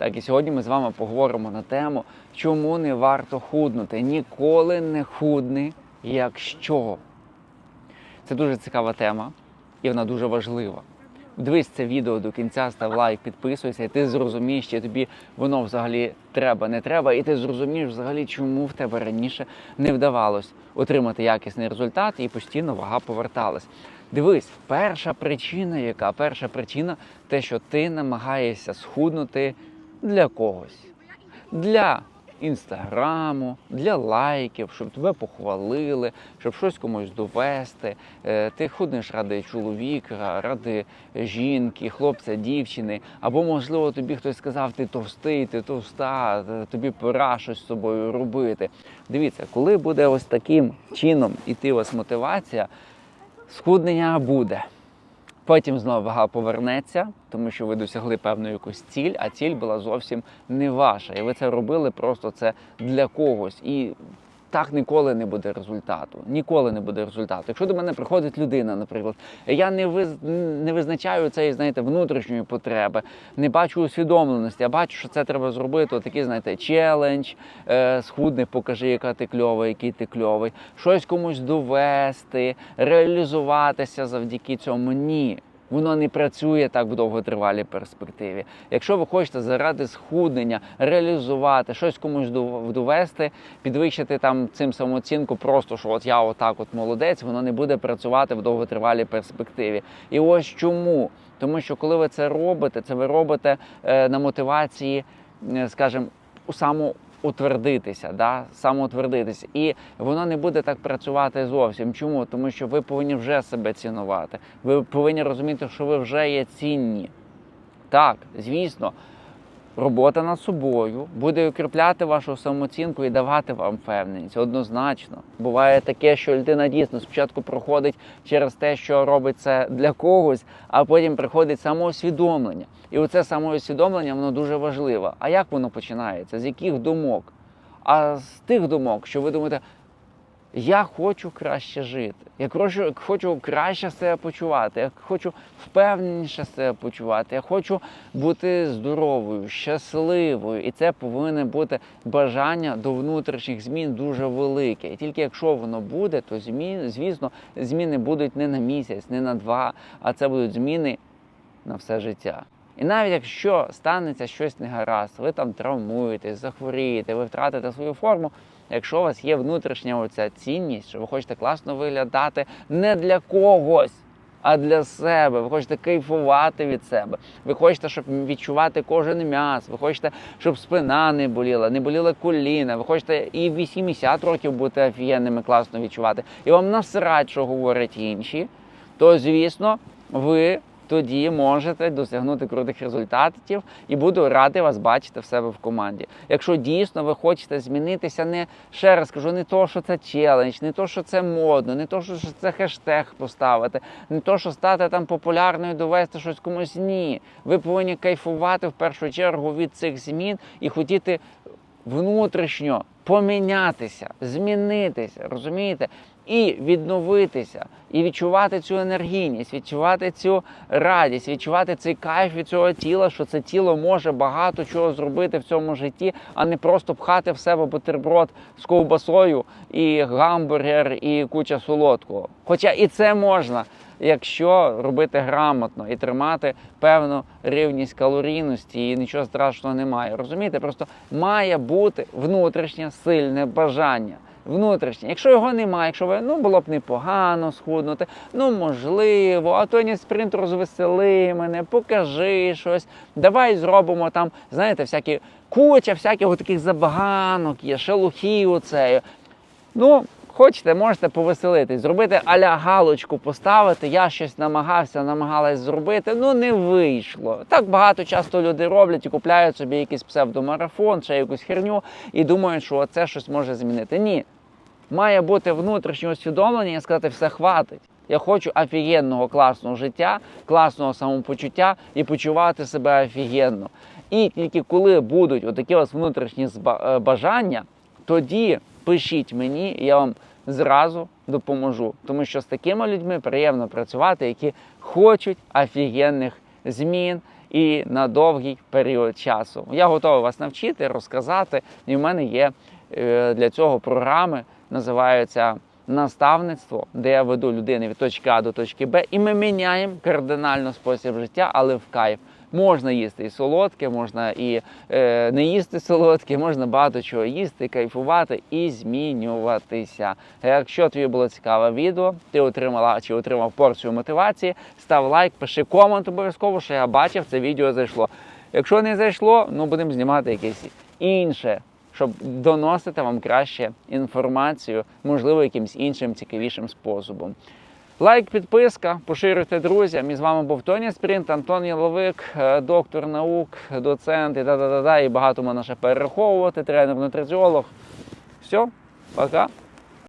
Так, і сьогодні ми з вами поговоримо на тему, чому не варто худнути. Ніколи не худни, якщо. Це дуже цікава тема і вона дуже важлива. Дивись це відео до кінця, став лайк, підписуйся, і ти зрозумієш, чи тобі воно взагалі треба, не треба, і ти зрозумієш взагалі, чому в тебе раніше не вдавалось отримати якісний результат і постійно вага поверталась. Дивись, перша причина, яка перша причина, те, що ти намагаєшся схуднути для когось. Для інстаграму, для лайків, щоб тебе похвалили, щоб щось комусь довести. Е, Ти худнеш ради чоловіка, ради жінки, хлопця, дівчини. Або, можливо, тобі хтось сказав, ти товстий, ти товста, е, тобі пора щось з собою робити. Дивіться, коли буде ось таким чином іти у вас мотивація, схуднення буде. Потім знову вага повернеться, тому що ви досягли певну якусь ціль, а ціль була зовсім не ваша. І ви це робили просто це для когось. І так ніколи не буде результату. Ніколи не буде результату. Якщо до мене приходить людина, наприклад, я не виз... не визначаю цієї, знаєте, внутрішньої потреби, не бачу усвідомленості, а бачу, що це треба зробити. Отакий, знаєте, челендж, е, схудни, покажи, яка ти кльова, який ти кльовий, щось комусь довести, реалізуватися завдяки цьому. Ні. Воно не працює так в довготривалій перспективі. Якщо ви хочете заради схуднення реалізувати, щось комусь дов- довести, підвищити там цим самооцінку, просто що от я отак от молодець, воно не буде працювати в довготривалій перспективі. І ось чому? Тому що коли ви це робите, це ви робите е, на мотивації, е, скажімо, у саму утвердитися, да? самоутвердитися. І воно не буде так працювати зовсім. Чому? Тому що ви повинні вже себе цінувати. Ви повинні розуміти, що ви вже є цінні. Так, звісно, робота над собою буде укріпляти вашу самооцінку і давати вам впевненість. Однозначно. Буває таке, що людина дійсно спочатку проходить через те, що робить це для когось, а потім приходить самоусвідомлення. І оце самоусвідомлення воно дуже важливе. А як воно починається? З яких думок? А з тих думок, що ви думаєте, я хочу краще жити, я хочу, хочу краще себе почувати, я хочу впевненіше себе почувати, я хочу бути здоровою, щасливою. І це повинне бути бажання до внутрішніх змін дуже велике. І тільки якщо воно буде, то змін, звісно, зміни будуть не на місяць, не на два, а це будуть зміни на все життя. І навіть якщо станеться щось негаразд, ви там травмуєтесь, захворієте, ви втратите свою форму. Якщо у вас є внутрішня оця цінність, що ви хочете класно виглядати не для когось, а для себе. Ви хочете кайфувати від себе. Ви хочете, щоб відчувати кожен м'яз. Ви хочете, щоб спина не боліла, не боліла коліна. Ви хочете і в 80 років бути офігенними, класно відчувати. І вам насрать, що говорять інші, то звісно, ви тоді можете досягнути крутих результатів і буду радий вас бачити в себе в команді. Якщо дійсно ви хочете змінитися, не ще раз кажу, не то, що це челендж, не то, що це модно, не то, що це хештег поставити, не то, що стати там популярною, довести щось комусь. Ні. Ви повинні кайфувати в першу чергу від цих змін і хотіти внутрішньо помінятися, змінитися, розумієте? І відновитися, і відчувати цю енергійність, відчувати цю радість, відчувати цей кайф від цього тіла, що це тіло може багато чого зробити в цьому житті, а не просто пхати в себе бутерброд з ковбасою, і гамбургер, і куча солодкого. Хоча і це можна, якщо робити грамотно і тримати певну рівність калорійності, і нічого страшного немає. Розумієте, просто має бути внутрішнє сильне бажання. Внутрішнє, якщо його немає, якщо ви ну було б непогано схуднути, ну можливо, а то ні спринт розвесели мене, покажи щось. Давай зробимо там, знаєте, всякі куча всяких таких забаганок є, шелухів оцею. Ну, хочете, можете повеселитись, зробити аля галочку поставити. Я щось намагався, намагалась зробити, ну не вийшло. Так багато часто люди роблять і купляють собі якийсь псевдомарафон, ще якусь херню, і думають, що це щось може змінити. Ні. Має бути внутрішнє усвідомлення і сказати, все хватить. Я хочу офігенного класного життя, класного самопочуття і почувати себе офігенно. І тільки коли будуть отакі ось внутрішні е, бажання, тоді пишіть мені, я вам зразу допоможу. Тому що з такими людьми приємно працювати, які хочуть офігенних змін і на довгий період часу. Я готовий вас навчити, розказати. І в мене є е, для цього програми, називаються наставництво, де я веду людину від точки А до точки Б, і ми міняємо кардинально спосіб життя, але в кайф. Можна їсти і солодке, можна і е, не їсти солодке, можна багато чого їсти, кайфувати і змінюватися. Якщо тобі було цікаве відео, ти отримала чи отримав порцію мотивації, став лайк, пиши комент обов'язково, що я бачив, це відео зайшло. Якщо не зайшло, ну будемо знімати якесь інше, щоб доносити вам краще інформацію, можливо, якимось іншим цікавішим способом. Лайк, підписка, поширюйте друзям. І з вами був Тоні Спринт, Антон Яловик, е, доктор наук, доцент і да-да-да-да. І багато мене ще перераховувати, тренер нутриціолог. Все, пока.